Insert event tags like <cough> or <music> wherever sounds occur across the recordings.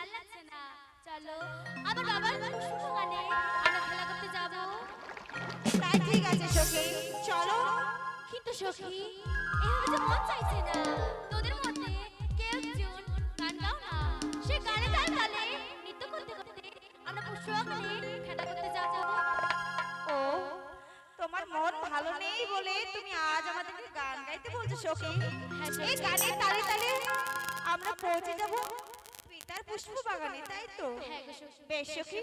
ভালো লাগছে না। চলো আবার বাবার শুভ গানে আমরা খেলা করতে যাব। তাই ঠিক আছে সখী। চলো। কিন্তু সখী এভাবে যে মন চাইছে না। তোদের মধ্যে কেউ একজন গান গাও না। সে গানে তাল তালে নৃত্য করতে করতে আমরা পুষ্পবাগানে খেলা করতে যাব। ও তোমার মন ভালো নেই বলে তুমি আজ আমাদেরকে গান গাইতে বলছো সখী? হ্যাঁ, সখী। এই গানের তালে তালে আমরা পৌঁছে যাব। পিতার পুষ্প বাগানে তাই তো। হ্যাঁ বেশ সখী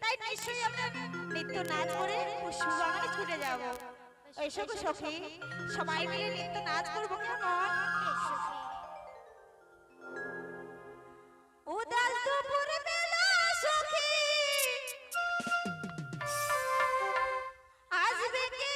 তাই নিশ্চয়ই আমরা নৃত্য নাচ করে পুষ্প বাগানে ছুটে যাব। এসো গো সখী সবাই মিলে নৃত্য নাচ করব কেমন উদাস দুপুর বেলা সখী। আসবে কে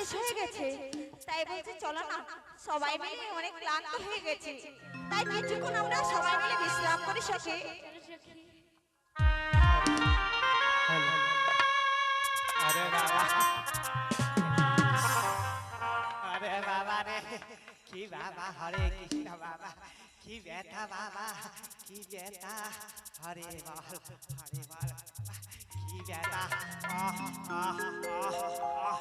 শেষ হয়ে গেছে। তাই বলছি চলো না সবাই মিলে অনেক ক্লান্ত হয়ে গেছে। তাই কিছুক্ষণ আমরা সবাই মিলে বিশ্রাম করি সখী আরে বাবা। আরে বাবা রে কি বাবা হরে কৃষ্ণ বাবা কি ব্যথা বাবা কি ব্যথা হরে বল হরে বল বাবা, কি ব্যথা। আহ, আহ, আহ, আহ,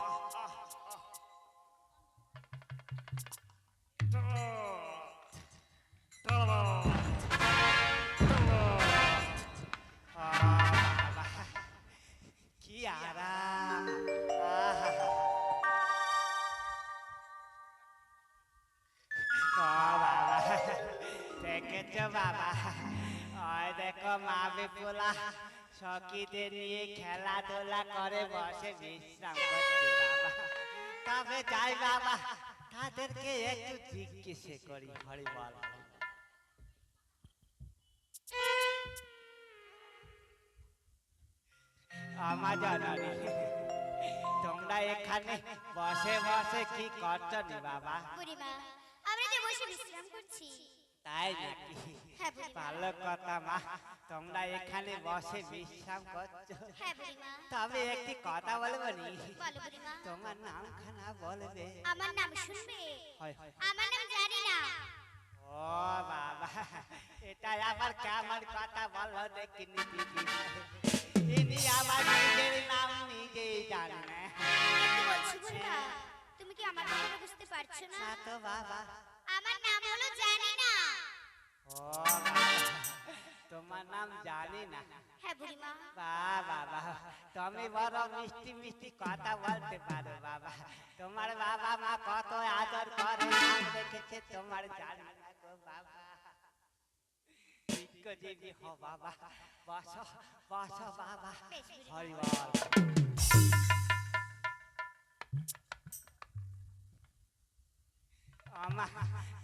দেখেছ বাবা ওই দেখো মা বিপুলা সখীদের নিয়ে খেলাধুলা করে বসে বিশ্রাম বাবা তবে যাই বাবা তাদেরকে একটু জিজ্ঞেস করি, হরি বল। আমার জানানি, তোমরা এখানে বসে বসে কি করছ বাবা? আমরা যে বসে বিশ্রাম করছি। তাই নাকি? হ্যাঁ ভালো কথা মা তোমরা এখানে বসে বিশ্রাম করছ। হ্যাঁ তবে একটি কথা বলব নি? তোমার নাম খানা বলবে। আমার নাম শুনবে? হয় হয় আমার নাম জানি না। ও বাবা এটা আবার কেমন কথা বলো দেখিনি দিদি। ইনি আমার নিজের নাম নিজেই জানে। তুমি কি আমার কথা বুঝতে পারছ না? না তো বাবা। জানি না হ্যাঁ বুড়িমা। বাহ বাবা তুমি বড় মিষ্টি মিষ্টি কথা বলতে পারো বাবা। তোমার বাবা মা কত আদর করে নাম রেখেছে তোমার জানি না গো বাবা। বিজ্ঞজীবী হো বাবা। বস বস বাবা। বেশ বুড়িমা। হরি বল। আমা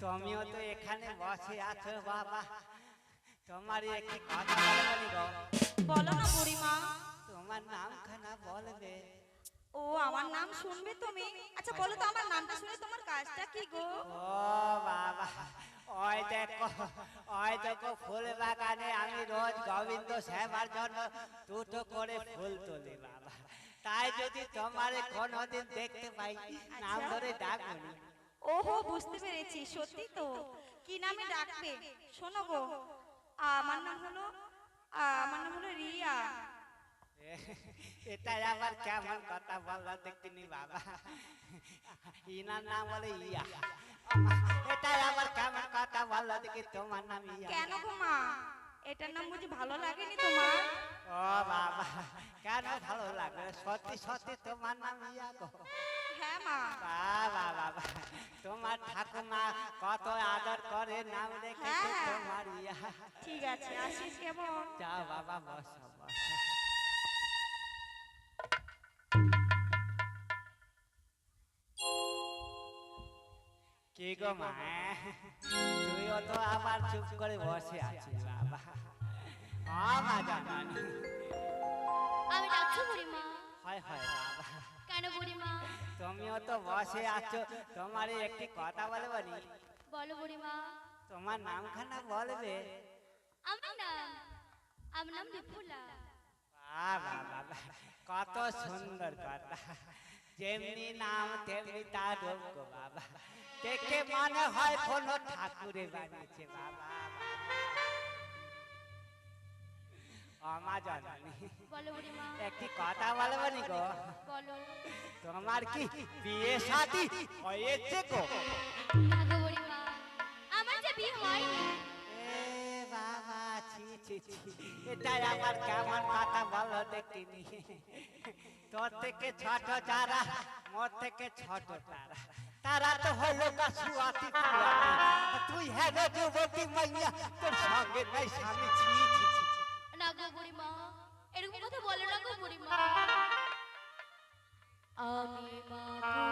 তুমিও তো এখানে বসে আছো বাবা। তোমার একটি কথা বলব গো। বলো না বুড়িমা। তোমার নাম বলবে। ও আমার নাম শুনবে তুমি? আচ্ছা বলো তো আমার নামটা শুনে তোমার কাজটা কি গো? ও বাবা। ওই দেখো ওই দেখো ফুল বাগানে আমি রোজ গোবিন্দ সেবার জন্য দুটো করে ফুল তুলি বাবা। তাই যদি তোমার কোনোদিন দেখতে পাই নাম ধরে ডাকুনি। ওহো বুঝতে পেরেছি সত্যি তো। কি নামে ডাকবে? শোনো গো। আমার নাম হলো আমার নাম হলো রিয়া। <laughs> এটা আবার কেমন কথা বলল দেখিনি বাবা। ইনার নাম বলে ইয়া। এটা আবার কেমন কথা বলল দেখি তোমার নাম ইয়া। কেন গো মা? এটার নাম বুঝি ভালো লাগেনি তোমার? ও বাবা কেন ভালো লাগে সত্যি সত্যি তোমার নাম ইয়া গো। হ্যাঁ মা। বাবা বাবা তোমার ঠাকুমা কত আদর করে নাম রেখেছে হ্যাঁ। তোমার ইয়া। ঠিক আছে আসিস কেমন? যাও বাবা বসো বসো। কি গো মা? তুইও তো আবার চুপ করে বসে আছিস বাবা। আমা জানানি। আমি ডাকছো বুড়িমা? হয় হয় বাবা। কেন বুড়িমা? তুমিও তো বসে আছো তোমার একটি কথা বলব নি? বলো বুড়িমা। তোমার নামখানা বলবে? আমার নাম আমার নাম কত সুন্দর কথা। যেমনি নাম তেমনি তার বাবা। দেখে মনে হয় কোনো ঠাকুরে বানিয়েছে বাবা। আমা জানানি একটি কথা বলব নি গো। তোমার কি বিয়ে শাদি হয়েছে গো? আমার যে বিয়ে হয়নি। বাবা ছি ছি ছি। এটা আবার কেমন কথা বলো দেখিনি। তোর থেকে ছোট যারা মোর থেকে ছোট তারা। তারা তো হলো কাছুয়াতি তুই হ্যাঁ যুবতী মাইয়া তোর সঙ্গে নাই স্বামী। ছি ছি। আমি মারি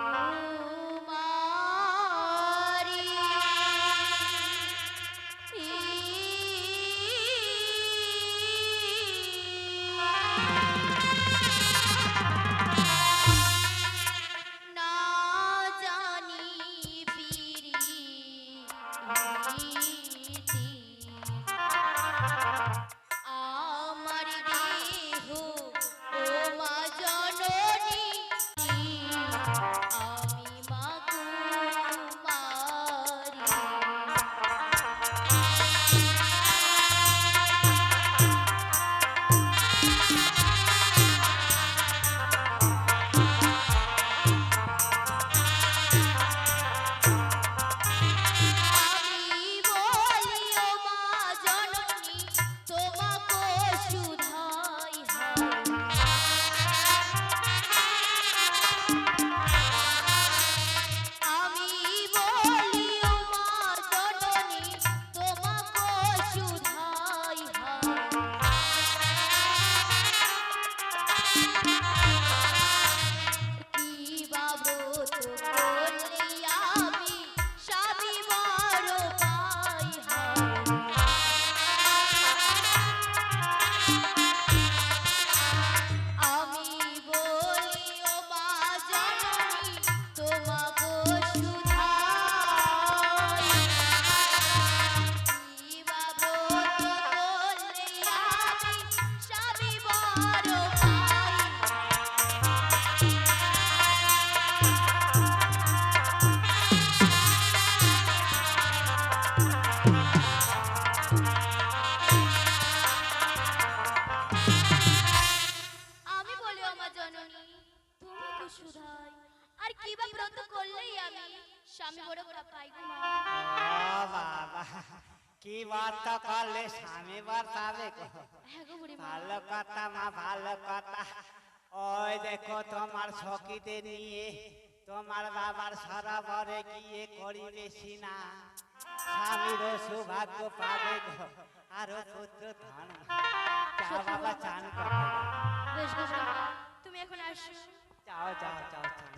ভালো কথা। ওই দেখো তোমার সখীতে নিয়ে তোমার বাবার সরাবরে গিয়ে করি বেশি না স্বামীর সৌভাগ্য পাবে আরও পুত্র ধন বাবা চান তুমি এখন আসো। যাও যাও যাও চান